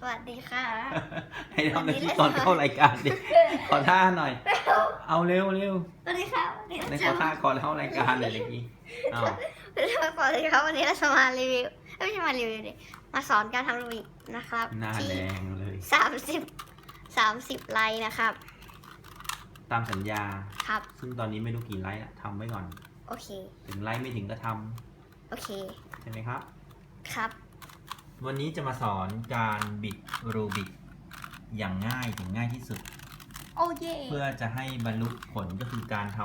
สวัสดีค่ะ ให้ทำในคลิปตอนเข้ารายการดิขอท่าหน่อย เอาเร็วเร็วสวัสดีค่ะวันนี้ในเราขอจะท่าก่อนเข้ารายการเลยเมื่อกี้เอาสวัสดีครับวันนี้เราจะมารีวิวเอ้ยไม่ใช่มารีวิวดิมาสอนการทำรูบิกนะครับหน้าที่แดงเลยสามสิบสามสิบไลน์นะครับ ตามสัญญาครับ ซึ่งตอนนี้ไม่รู้กี่ไลค์ละทำไว้ก่อน โอเค ถึงไลค์ไม่ถึงก็ทำโอเค ใช่ไหมครับ ครับ วันนี้จะมาสอนการบิดรูบิกอย่างง่ายถึงง่ายที่สุด โอ้เย่เพื่อจะให้บรรลุผลก็คือการท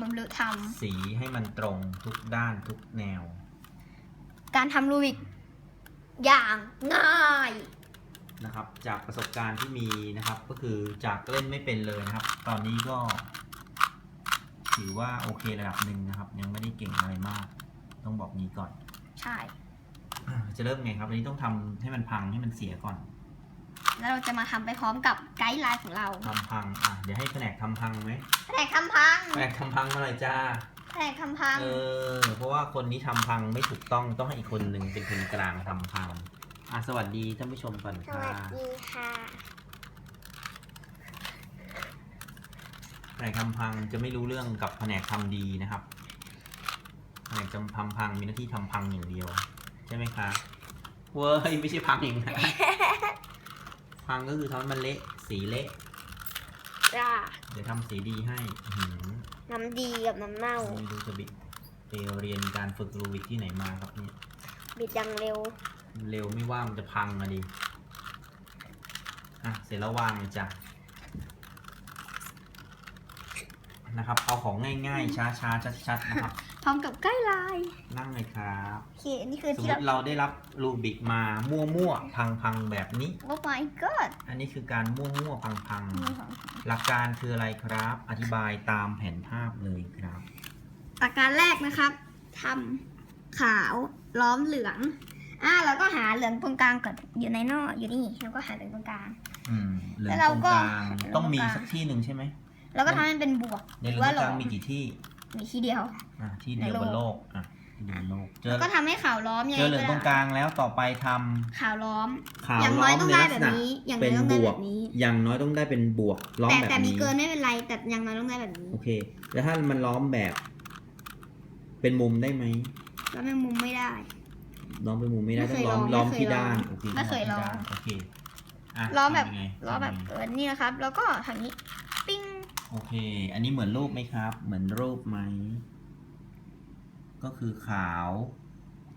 มันรู้ทำสีให้มันตรงทุกด้านทุกแนวำการทำรูบิกอย่างง่ายนะครับ จากประสบการณ์ที่มีนะครับ ก็คือจากเล่นไม่เป็นเลยนะครับ ตอนนี้ก็ ถือว่าโอเคระดับหนึ่งนะครับ ยังไม่ได้เก่งอะไรมาก ต้องบอกนี้ก่อน ใช่อะ จะเริ่มไงครับอันนี้ต้องทำให้มันพังให้มันเสียก่อนแล้วเราจะมาทำไปพร้อมกับไกด์ไลน์ของเราทำพังอะเดี๋ยวให้แผนกทำพังไหมแผนกทำพังแผนกทำพังมาเลยจ้า แผนกทำพัง เออ เพราะว่าคนนี้ทำพังไม่ถูกต้องต้องให้อีกคนหนึ่งเป็นคนกลางทำพัง อะสวัสดีท่านผู้ชมก่อนสค่ะวัสดีค่ะแผนกทำพังจะไม่รู้เรื่องกับแผนกทำดีนะครับ แผนกจำทำพังมีหน้าที่ทำพังอย่างเดียว ใช่ไหมคะ เว้ยไม่ใช่พังอย่างนั้นพังก็คือทำให้มันเละสีเละจ้าเดี๋ยวทำสีดีให้อื้อหือน้ำดีกับน้ำเน่า ไม่รู้จะบิดไปเรียนการฝึกรูบิกที่ไหนมาครับเนี่ย บิดอย่างเร็ว เร็วไม่ว่ามันจะพังอะดิ อะ เสร็จแล้ววางเลยจ้ะ นะครับ เอาของง่ายๆ ช้าๆชัดๆนะครับพ ร้อมกับไกด์ไลน์นั่งเลยครับโอเคอันนี้คือสมที่มเราติเราได้รับรูบิกมามั่วๆ พังๆ แบบนี้ โอ้ my god อันนี้คือการมั่วๆ พังๆหลักการคืออะไรครับ อธิบายตามแผนภาพเลยครับหลักการแรกนะครับทำขาวล้อมเหลืองอ่าแล้วก็หาเหลืองตรงกลางก่อนอยู่ในนอกอยู่นี่แล้วก็หาเหลืองตรงกลาง อืมเหลือแล้งวตเรารงก็กลางเหลืองต้องมีตรงกลางสักที่หนึ่งใช่ไหมแล้วก็ทำให้เป็นบวกในหเหรืลือว่าองหตลรงกลางงมีกี่ที่ มีที่เดียว อะที่เดียวในโลกบนโลกอะที่เดียวบนโลก เจแล้อวก็ทำให้ขาวล้อมยังเจไงอเหลืองก็ตรงกได้ลางแล้วต่อไปทำขาวล้อม ขาวอย่างล้น้ออยมต้องในได้ลักแบษบณะ นี้ อย่างเป็น้อนยต้องบได้วแบกบนี้ อย่างน้อยต้องได้เป็นบวกล้อมแต่แบบแต่มีนี้เกินไม่เป็นไร แต่อย่างน้อยต้องได้แบบนี้ โอเค แล้วถ้ามันล้อมแบบ เป็นมุมได้ไหมแล้วแมงมุมไม่ได้ ล้อมเป็นมุมไม่ได้ไม่ต้เคอยงล้อมลองล้อมไม่เคยที่ลองด้านโอเคไม่เคยที่ลองด้านโอเคอะล้อแบบ ทำยังไงล้อแบบทำยังไงเออนี่นะครับ แล้วก็ทางนี้ปิ้ง โอเค อันนี้เหมือนรูปไหมครับ เหมือนรูปไหม ก็คือขาว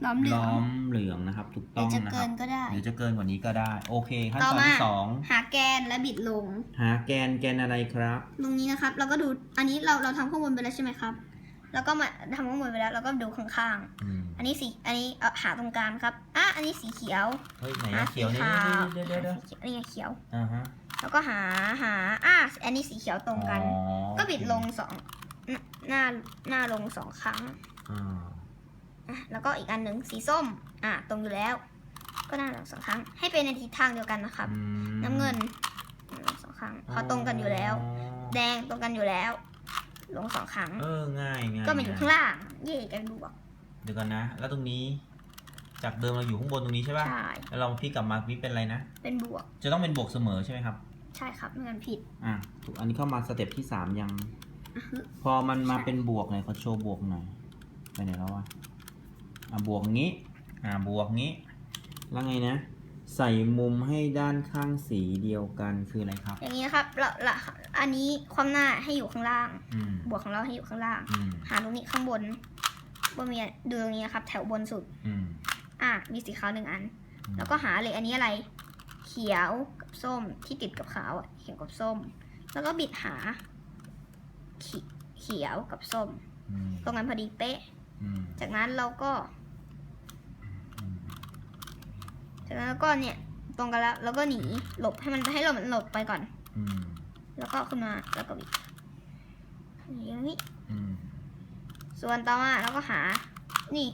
ล้อมเหลือล้องมเหลืองนะครับ ถูกหต้รือองจะนะคเกิรับนก็ได้ หรือจะเกินกว่านี้ก็ได้ โอเค ขั้นต่ตออนมา ที่สองหาแกนและบิดลง หาแกนแกนอะไรครับ ตรงนี้นะครับ เราก็ดูอันนี้เราเราทำข้างบนไปแล้วใช่ไหมครับ แล้วก็มาทำข้างบนไปแล้วแล้วก็ดูข้างอืมๆ อันนี้สีอันนี้เออหาตรงกลางครับอะอันนี้สีเขียวเฮ้ยไหนหาอะสีเขียวนี่ขาวเดี๋ยวเดี๋ยวเดี๋ยวหาสีเขียวนี่ไงเขียว อ่าฮะ แล้วก็หาหาอะอันนี้สีเขียวตรงกันอ๋อก็บิดลงสองหน้าหน้าลงสองครั้งอ่าอะแล้วก็อีกอันหนึ่งสีส้ม อะตรงอยู่แล้ว ก็หน้าลงสองครั้ง ให้เป็นในทิศทางเดียวกันนะครับอืมน้ำเงินลงสองครั้งเพราะตรงกันอยู่แล้ว แดงตรงกันอยู่แล้ว ลงสองครั้ง เออง่ายง่ายก็มาอยู่ข้างล่าง เย่กันบวกเดี๋ยวก่อนนะ แล้วตรงนี้ จากเดิมเราอยู่ข้างบนตรงนี้ใช่ป่ะใช่แล้วเราพลิกกลับมาพลิกเป็นอะไรนะ เป็นบวก จะต้องเป็นบวกเสมอใช่ไหมครับ ใช่ครับไม่งั้นผิด อะถูกอันนี้เข้ามาสเต็ปที่สามยัง อะฮึพอมันมาเป็นบวกหน่อยเขาโชว์บวกหน่อยไปไหนแล้ววะอะบวกงี้ อะบวกงี้ แล้วไงนะ ใส่มุมให้ด้านข้างสีเดียวกันคืออะไรครับ อย่างนี้นะครับแล้วละอันนี้ความหน้าให้อยู่ข้างล่าง อืมบวกของเราให้อยู่ข้างล่าง อืมหาตรงนี้ข้างบนบนมีดูตรงนี้นะครับ แถวบนสุด อืมอะมีสีขาวหนึ่งอันอืมแล้วก็หาเลยอันนี้อะไร เขียวกับส้มที่ติดกับขาวอะเขียวกับส้ม แล้วก็บิดหาเขีเขียวกับส้ม อืมตรงนั้นพอดีเป๊ะ อืมจากนั้นเราก็อืมจากนั้นเราก็เนี่ยตรงกันแล้วแล้วก็หนีหลบให้มันให้เรามันหลบไปก่อน อืมแล้วก็ขึ้นมาแล้วก็บิดอย่างนี้ อืมส่วนต่อมาเราก็หา นี่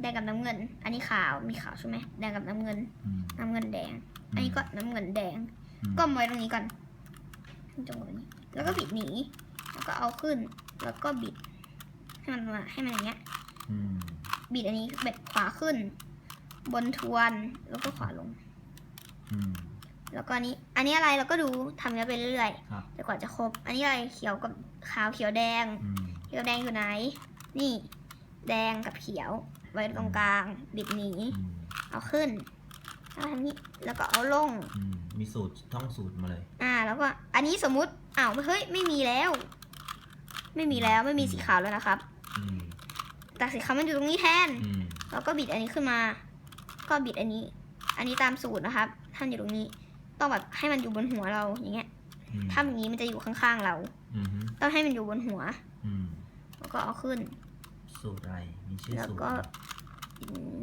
แดงกับน้ำเงิน อันนี้ขาวมีขาวใช่ไหมแดงกับน้ำเงิน อืม น้ำเงินแดง อันนี้ก็น้ำเงินแดง อืมก็มาไว้ตรงนี้ก่อนจงไว้ตรงนี้ แล้วก็บิดหนี แล้วก็เอาขึ้น แล้วก็บิด ให้มันมาให้มันอย่างเงี้ย อืมบิดอันนี้เบ็ดขวาขึ้น บนทวน แล้วก็ขวาลง อืม แล้วก็อันนี้ อันนี้อะไรเราก็ดูทำเนี้ยไปเรื่อยครับๆแต่กว่าจะครบ อันนี้อะไรเขียวกับขาวเขียวแดง อืมเขียวแดงอยู่ไหน นี่ แดงกับเขียว ไว้ตรงกลาง บิดหนีอืมเอาขึ้นแล้วทำนี้แล้วก็เอาลง อืมมีสูตรท่องสูตรมาเลย อ่า แล้วก็อันนี้สมมุติอ้าวเฮ้ยไม่มีแล้ว ไม่มีแล้วไม่มีสีขาวแล้วนะครับ อืมแต่สีขาวมันอยู่ตรงนี้แทน อืมแล้วก็บิดอันนี้ขึ้นมา ก็บิดอันนี้ อันนี้ตามสูตรนะครับท่านอยู่ตรงนี้ ต้องแบบให้มันอยู่บนหัวเราอย่างเงี้ย อืมถ้าอย่างนี้มันจะอยู่ข้างๆเรา อืมฮึต้องให้มันอยู่บนหัว อืมแล้วก็เอาขึ้น สูตรอะไร มีชื่อแล้วสูตรก็ไหม อืม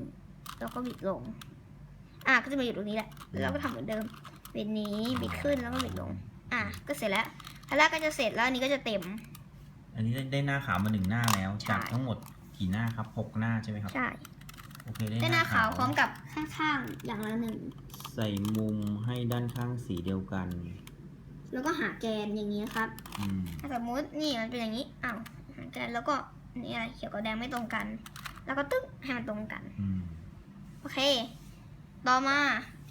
แล้วก็บิดลง อะก็จะมาอยู่ตรงนี้แหละแล้วก็ทำเหมือนเดิมบิดนี้บิดขึ้นแล้วก็บิดลง อะก็เสร็จแล้วอันแรกก็จะเสร็จแล้วอันนี้ก็จะเต็ม อันนี้ได้ได้หน้าขาวมาหนึ่งหน้าแล้ว ใช่ จากทั้งหมดกี่หน้าครับหกหน้าใช่ไหมครับ ใช่โอเคได้ได้หน้าขาวพร้อมกับข้างๆอย่างละหนึ่ง ใส่มุมให้ด้านข้างสีเดียวกัน แล้วก็หาแกนอย่างนี้ครับ อืม ถ้าสมมุตินี่มันเป็นอย่างนี้ อ้าวหาแกนแล้วก็ นี่อะไรเขียวกับแดงไม่ตรงกัน แล้วก็ตึ๊กให้มันตรงกัน อืมโอเค ต่อมา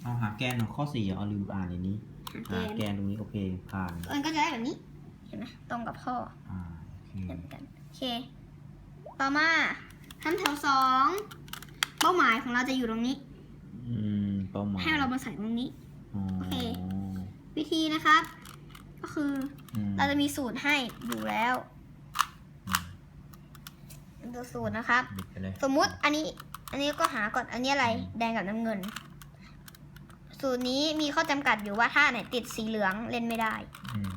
เอาหาแกนของข้อสี่เอาลืมอ่านในนี้หาแกหานแกนตรงนี้โอเคผ่านมันก็จะได้แบบนี้ เห็นไหมตรงกับข้ออ่าโอเคเหมือนกันโอเค ต่อมาทำแถวสองเป้าหมายของเราจะอยู่ตรงนี้ อืมเป้าหมายให้เรามาใส่ตรงนี้ อ๋อโอเค วิธีนะครับ ก็คือ อืมเราจะมีสูตรให้อยู่แล้วอืม ดูสูตรนะครับ บิดไปเลยสมมุติอันนี้ อันนี้ก็หาก่อนอันนี้อะไรอืมแดงกับน้ำเงิน สูตรนี้มีข้อจำกัดอยู่ว่าถ้าไหนติดสีเหลืองเล่นไม่ได้ อืม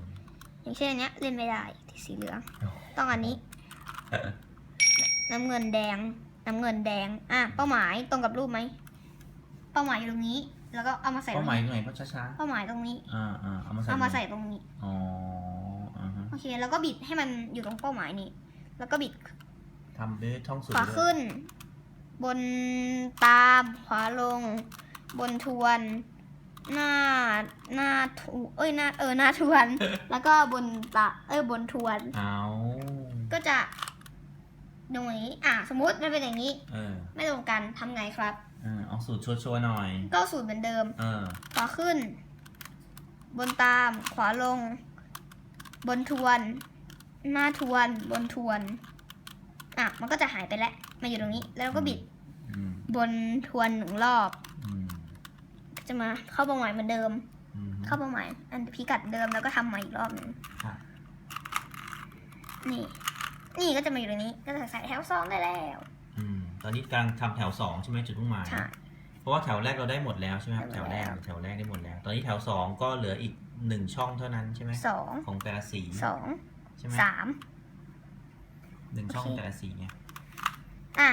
อย่างเช่นอันเนี้ยเล่นไม่ได้ติดสีเหลืองโอ้ต้องอันนี้ น้ำเงินแดง น้ำเงินแดง อะเป้าหมายตรงกับรูปไหมเป้าหมายอยู่ตรงนี้ แล้วก็เอามาใส่ตรเป้างหมายนี้ตรงไหนก็ช้าเป้าหมายตรงนี้ ๆอ่าอ่าเอามาใส่เอามาใส่ตรงนี้ อ๋ออ่าฮะโอเค แล้วก็บิดให้มันอยู่ตรงเป้าหมายนี้ แล้วก็บิด ทำด้วยท่องสูตขรวาด้วยขึ้น บนตามขวาลง บนทวน หน้าหน้าทูเอ้ยหน้าเออหน้าทวน แล้วก็บนตาเอ้ยบนทวน เอาก็จะตรงนี้อะสมมุติมันเป็นอย่างนี้ เออไม่ตรงกันทำไงครับ เออเอาสูตรชัวร์ๆหน่อย ก็สูตรเหมือนเดิม เออ ขวาขึ้น บนตามขวาลง บนทวน หน้าทวน บนทวน อะมันก็จะหายไปแล้วมาอยู่ตรงนี้ แล้วก็บิดอืมบนทวนหนึ่งรอบ อืมก็จะมาเข้าเป้าหมายเหมือนเดิม อืม เข้าเป้าหมายอันพิกัดเดิมแล้วก็ทำใหม่อีกรอบหนึ่งครับ นี่ นี่ก็จะมาอยู่ตรงนี้ ก็จะใส่แถวซองได้แล้วอืมตอนนี้กำลังทำแถวสองใช่ไหมจุดมุ่งหมาย ใช่ เพราะว่าแถวแรกเราได้หมดแล้วใช่ไหมครับได้แถหมวดแรแล้กวแถวแรกได้หมดแล้ว ตอนนี้แถวสองก็เหลืออีกหนึ่งช่องเท่านั้นใช่ไหมสองของแต่ละสีสองใช่ไหมสาม หนึ่งช่องโอเค แต่ละสีเนี่ยอะ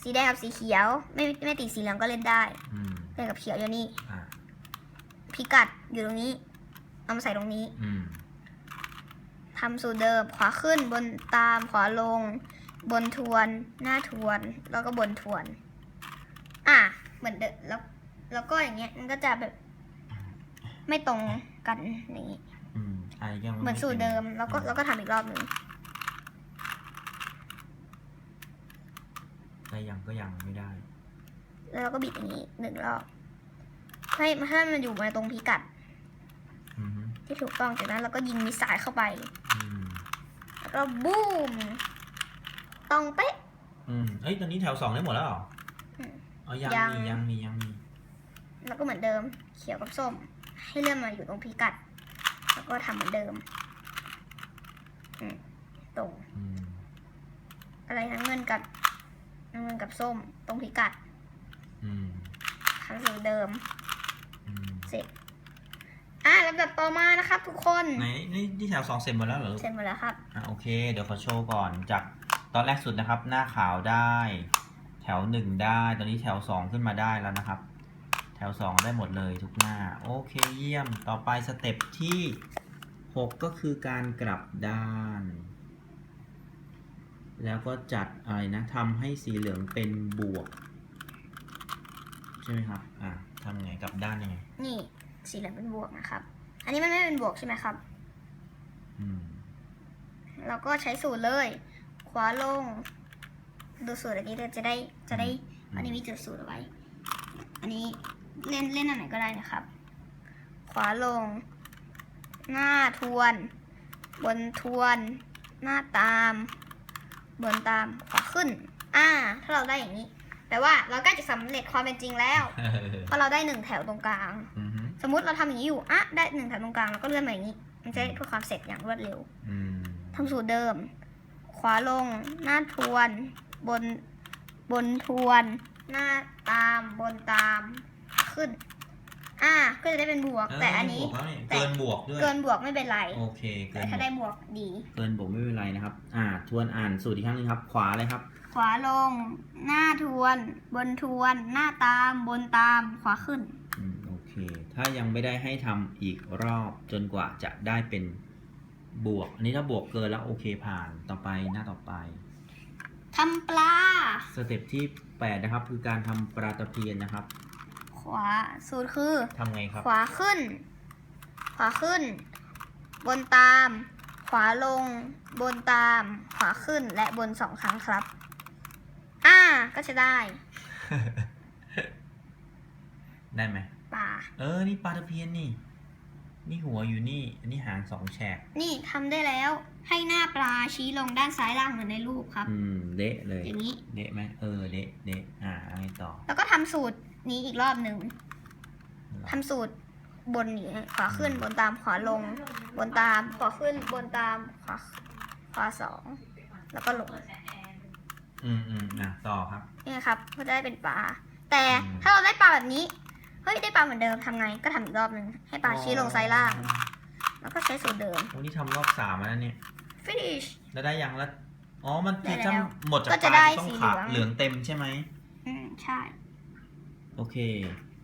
สีแดงกับสีเขียว ไม่ไม่ติดสีเหลืองก็เล่นได้อืมแดงกับเขียวอยู่นี่ อ่าพิกัดอยู่ตรงนี้ เอามาใส่ตรงนี้ อืมทำสูตรเดิม ขวาขึ้นบนตาม ขวาลง บนทวน หน้าทวน แล้วก็บนทวน อะ เหมือนเดิมแล้ว แล้วก็อย่างเงี้ย มันก็จะแบบ ไม่ตรงกันอย่างงี้ อืมอะไรยังเหมือนสูตรเดิม แล้วก็อืแล้วก็ทำอีกรอบหนึ่ง แต่ยังก็ยังไม่ได้ แล้วเราก็บิดอย่างนี้หนึ่งรอบให้ให้มันอยู่มาตรงพิกัด อืมฮึที่ถูกต้องจากนั้นเราก็ยิงมิสไซล์เข้าไป อืมแล้วก็บูมตรงเป๊ะ อืมเอ้ยตอนนี้แถวสองได้หมดแล้วเหรออืมอ๋อยังยัง มียังมียังมีแล้วก็เหมือนเดิม เขียวกับส้ม ให้เลื่อนมาอยู่ตรงพิกัด แล้วก็ทำเหมือนเดิมอืมตรง อืมอะไรน้ำเงินกับ น้ำเงินกับส้มตรงพิกัดอืมทำสูตรเดิมอืมเสร็จอะลำดับต่อมานะครับ ทุกคนไหนนี่นี่แถวสองเสร็จหมดแล้วเหรอลูก เสร็จหมดแล้วครับ อะโอเค เดี๋ยวขอโชว์ก่อนจากตอนแรกสุดนะครับ หน้าขาวได้ แถวหนึ่งได้ ตอนนี้แถวสองขึ้นมาได้แล้วนะครับ แถวสองได้หมดเลยทุกหน้า โอเคเยี่ยมต่อไปสเต็ปที่หกก็คือการกลับด้าน แล้วก็จัดอะไรนะทำให้สีเหลืองเป็นบวก ใช่ไหมครับ อะทำไงกลับด้านยังไง นี่สีเหลืองเป็นบวกนะครับ อันนี้มันไม่เป็นบวกใช่ไหมครับ อืมเราก็ใช้สูตรเลยขวาลง ดูสูตรอันนี้เราจะได้จะได้อันนี้มีจุดสูตรเอาไว้ อันนี้เล่นเล่นอันไหนก็ได้นะครับ ขวาลง หน้าทวน บนทวน หน้าตาม บนตามขวาขึ้น อ่า ถ้าเราได้อย่างนี้ แปลว่าเราใกล้จะสำเร็จความเป็นจริงแล้ว เพราะเราได้หนึ่งแถวตรงกลางอือฮึสมมติเราทำอย่างนี้อยู่ อะ ได้หนึ่งแถวตรงกลางแล้วก็เลื่อนมาอย่างนี้ มันจะได้เพื่อความเสร็จอย่างรวดเร็วอืมทำสูตรเดิม ขวาลง หน้าทวน บน บนทวน หน้าตาม บนตาม ขึ้น อ่าก็จะได้เป็นบวก แต่อันนี้บวกแล้วนี่แต่เกินบวกด้วย เกินบวกไม่เป็นไร โอเค เกิแต่นบถ้าวได้กบวกดี เกินบวกไม่เป็นไรนะครับ อ่า ทวนอ่านสูตรอีกครั้งหนึงครับ ขวาเลยครับ ขวาลง หน้าทวน บนทวน หน้าตาม บนตาม ขวาขึ้น อืมโอเค ถ้ายังไม่ได้ให้ทำอีกรอบจนกว่าจะได้เป็นบวก อันนี้ถ้าบวกเกินแล้วโอเคผ่าน ต่อไปหน้าต่อไป ทำปลา สเต็ปที่ 8 นะครับ คือการทำปลาตะเพียนนะครับ ขวาสูตรคือ ทำไงครับ ขวาขึ้น ขวาขึ้น บนตาม ขวาลง บนตาม ขวาขึ้นและบนสองครั้งครับ อ่า ก็จะได้ ได้ไหมปลาเออ นี่ปลาตะเพียนนี่ นี่หัวอยู่นี่ อันนี้หางสองแฉก นี่ทำได้แล้ว ให้หน้าปลาชี้ลงด้านซ้ายล่างเหมือนในรูปครับ อืม เละเลย อย่างนี้ เละไหมเออ เละเละอ่าอะไรต่อ แล้วก็ทำสูตร นี้อีกรอบหนึ่งทำสูตรบนนี้ขวาขึ้นบนตามขวาลง บนตามขวาขึ้นบนตามขวาขวาสองแล้วก็ลงอืมอืมอะต่อครับนี่ครับก็จะได้เป็นปลา แต่อืมถ้าเราได้ปลาแบบนี้เฮ้ยได้ปลาเหมือนเดิมทำไงก็ทำอีกรอบหนึ่งให้ปลาชี้ลงซ้ายล่าง แล้วก็ใช้สูตรเดิมโอ้นี่ทำรอบสามแล้วเนี่ย finish แล้วได้ยังแล้วอ๋อมันได้คือแล้วถ้าหมดจากก็ปจะลาได้ต้องสีขาดเหลืองเหลืองเต็มใช่ไหมอืมใช่ โอเค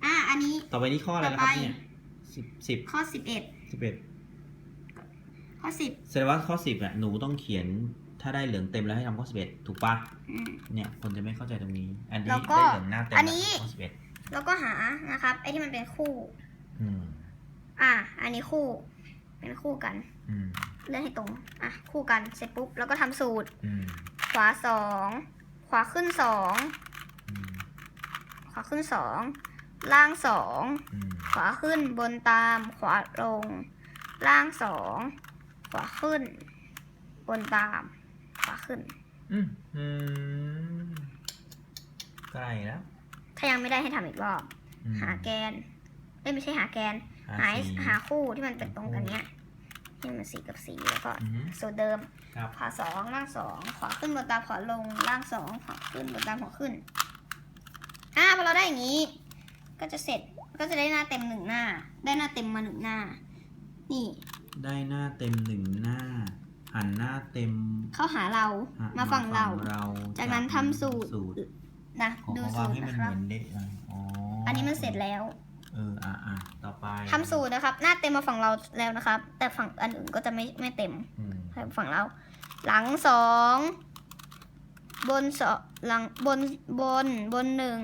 อะอันนี้ ต่อไปนี่ข้ออะไรนะครับต่อไป เนี่ยสิบสิบข้อสิบเอ็ดสิบเอ็ดข้อสิบแสดงว่าข้อสิบอะหนูต้องเขียนถ้าได้เหลืองเต็มแล้วให้ทำข้อสิบเอ็ดถูกปะอืม เนี่ย คนจะไม่เข้าใจตรงนี้ อันนี้แล้วก็ได้เหลืองหน้าเต็มอันนี้ข้อสิบเอ็ดแล้วก็หานะครับไอ้ที่มันเป็นคู่ อืมอะ อันนี้คู่ เป็นคู่กัน อืมเลื่อนให้ตรง อะ คู่กัน เสร็จปุ๊บ แล้วก็ทำสูตร อืมขวาสอง ขวาขึ้นสองอืม ขวาขึ้นสองล่างสองอืมขวาขึ้นบนตาม ขวาลง ล่างสองขวาขึ้น บนตาม ขวาขึ้น อืมอืมใกล้แล้วถ้ายังไม่ได้ให้ทำอีกรอบ อืมหาแกนเอ้ยไม่ใช่หาแกน หาสีหาคู่ที่มันเป็นตรงกันเนี้ยที่มันสีกับสีแล้วก็ อืม สูตรเดิม ครับ ขวาสองล่างสองขวาขึ้นบนตามขวาลง ล่างสองขวาขึ้นบนตามขวาขึ้น อ่าพอเราได้อย่างนี้ ก็จะเสร็จก็จะได้หน้าเต็มหนึ่งหน้า ได้หน้าเต็มมาหนึ่งหน้า นี่ ได้หน้าเต็มหนึ่งหน้า หันหน้าเต็มเข้าหาเราอะมาฝั่งเราเรา จากนั้นทำสูตรสูตรนะของดูเขาสูวางตรให้มันนะคเหรับมือนเด็กเลยอ๋ออัอันนี้มันเสร็จแล้วเอออะอะต่อไปทำสูตรนะครับ หน้าเต็มมาฝั่งเราแล้วนะครับ แต่ฝั่งอันอื่นก็จะไม่ไม่เต็ม อืม ฝั่งเรา หลังสอง บนสองหลังบนบนบนหนึ่ง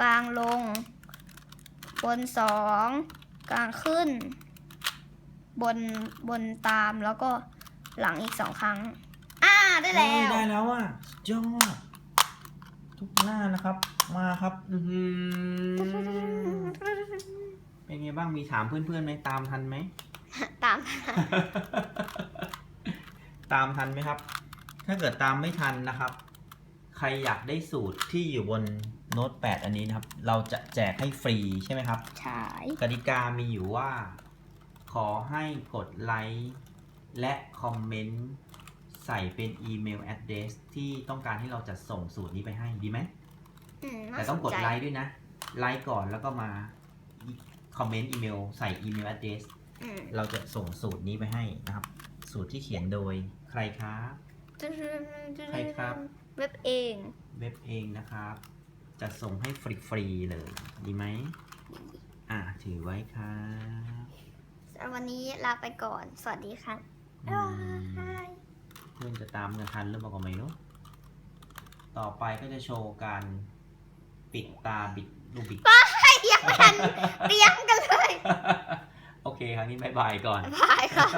กลางลง บนสองกลางขึ้น บนบนตามแล้วก็หลังอีกสองครั้ง อ่าได้แล้เฮ้ยวได้แล้วอะสุดยอดทุกหน้านะครับ มาครับอือหือเป็นไงบ้างมีถามเพื่อนๆไหมตามทันไหมตามตามทันไหมครับ ถ้าเกิดตามไม่ทันนะครับ ใครอยากได้สูตรที่อยู่บนโน้ต8อันนี้นะครับ เราจะแจกให้ฟรีใช่ไหมครับ ใช่กติกามีอยู่ว่า ขอให้กดไลค์และคอมเมนต์ใส่เป็นอีเมล address ที่ต้องการให้เราจะส่งสูตรนี้ไปให้ดีไหมอืมน่าแต่ต้องกดสนใจไลค์ด้วยนะ ไลค์ก่อนแล้วก็มาคอมเมนต์อีเมลใส่อีเมล address อืม เราจะส่งสูตรนี้ไปให้นะครับ สูตรที่เขียนโดยใครครับ ใครครับ เว็บเอง เว็บเองนะครับ จะส่งให้ฟรีๆเลย ดีไหม อ่าถือไว้ครับสำหรับวันนี้ลาไปก่อน สวัสดีค่ะอืบ๊ายมบายเพื่อนจะตามกันทันหรือเปล่าก็ไม่รู้ ต่อไปก็จะโชว์การปิดตาบิดลูกบิดให้เดียวกันเตรียมกันเลย โอเค ครั้งนี้บายบายก่อนบายค่ะ